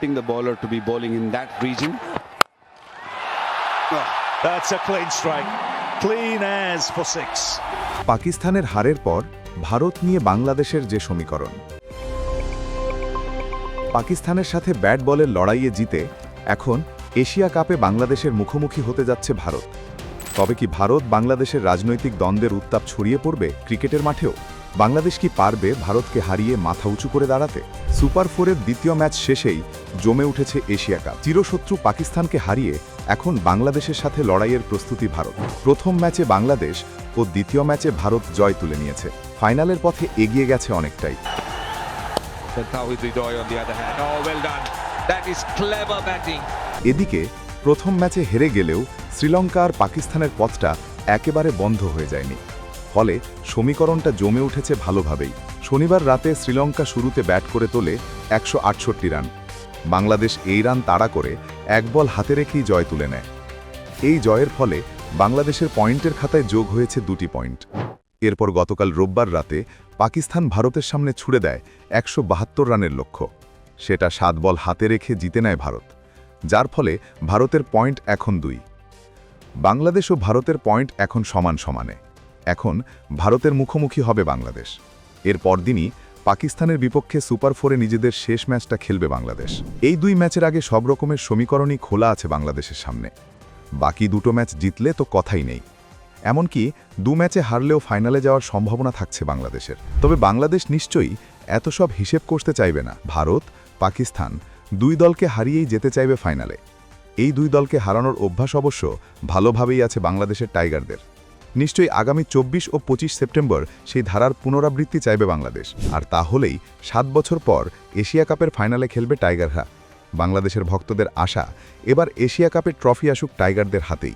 expecting the bowler to be bowling in that region. That's a clean strike. Clean as for six. পাকিস্তানের হারের পর ভারত নিয়ে বাংলাদেশের যে সমীকরণ পাকিস্তানের সাথে ব্যাট বলের লড়াইয়ে জিতে এখন এশিয়া কাপে বাংলাদেশের মুখোমুখি হতে যাচ্ছে ভারত তবে কি ভারত বাংলাদেশের রাজনৈতিক দ্বন্দ্বের উত্তাপ ছড়িয়ে পড়বে ক্রিকেটের মাঠেও বাংলাদেশ কি পারবে ভারতকে হারিয়ে মাথা উঁচু করে দাঁড়াতে? সুপার ফোরের দ্বিতীয় ম্যাচ শেষেই জমে উঠেছে এশিয়া কাপ। চিরশত্রু পাকিস্তানকে হারিয়ে এখন বাংলাদেশের সাথে লড়াইয়ের প্রস্তুতি ভারত। প্রথম ম্যাচে বাংলাদেশ ও দ্বিতীয় ম্যাচে ভারত জয় তুলে নিয়েছে। ফাইনালের পথে এগিয়ে গেছে অনেকটাই. এদিকে প্রথম ম্যাচে হেরে গেলেও শ্রীলঙ্কা আর পাকিস্তানের পথটা একেবারে বন্ধ হয়ে যায়নি। ফলে সমীকরণটা জমে উঠেছে ভালোভাবেই। শনিবার রাতে শ্রীলঙ্কা শুরুতে ব্যাট করে তোলে একশো আটষট্টি রান। বাংলাদেশ এই রান তাড়া করে এক বল হাতে রেখেই জয় তুলে নেয়। এই জয়ের ফলে বাংলাদেশের পয়েন্টের খাতায় যোগ হয়েছে দুটি পয়েন্ট। এরপর গতকাল রোববার রাতে পাকিস্তান ভারতের সামনে ছুড়ে দেয় একশো বাহাত্তর রানের লক্ষ্য। সেটা সাত বল হাতে রেখে জিতে নেয় ভারত, যার ফলে ভারতের পয়েন্ট এখন দুই। বাংলাদেশ ও ভারতের পয়েন্ট এখন সমান সমানে। এখন ভারতের মুখোমুখি হবে বাংলাদেশ। এর পরদিনই পাকিস্তানের বিপক্ষে সুপার ফোরে নিজেদের শেষ ম্যাচটা খেলবে বাংলাদেশ। এই দুই ম্যাচের আগে সব রকমের সমীকরণই খোলা আছে বাংলাদেশের সামনে। বাকি দুটো ম্যাচ জিতলে তো কথাই নেই। এমনকি দু ম্যাচে হারলেও ফাইনালে যাওয়ার সম্ভাবনা থাকছে বাংলাদেশের। তবে বাংলাদেশ নিশ্চয়ই এত সব হিসেব করতে চাইবে না। ভারত, পাকিস্তান দুই দলকে হারিয়েই যেতে চাইবে ফাইনালে। এই দুই দলকে হারানোর অভ্যাস অবশ্য ভালোভাবেই আছে বাংলাদেশের টাইগারদের। নিশ্চয়ই আগামী চব্বিশ ও পঁচিশ সেপ্টেম্বর সেই ধারার পুনরাবৃত্তি চাইবে বাংলাদেশ। আর তাহলেই সাত বছর পর এশিয়া কাপের ফাইনালে খেলবে টাইগাররা। বাংলাদেশের ভক্তদের আশা, এবার এশিয়া কাপের ট্রফি আসুক টাইগারদের হাতেই।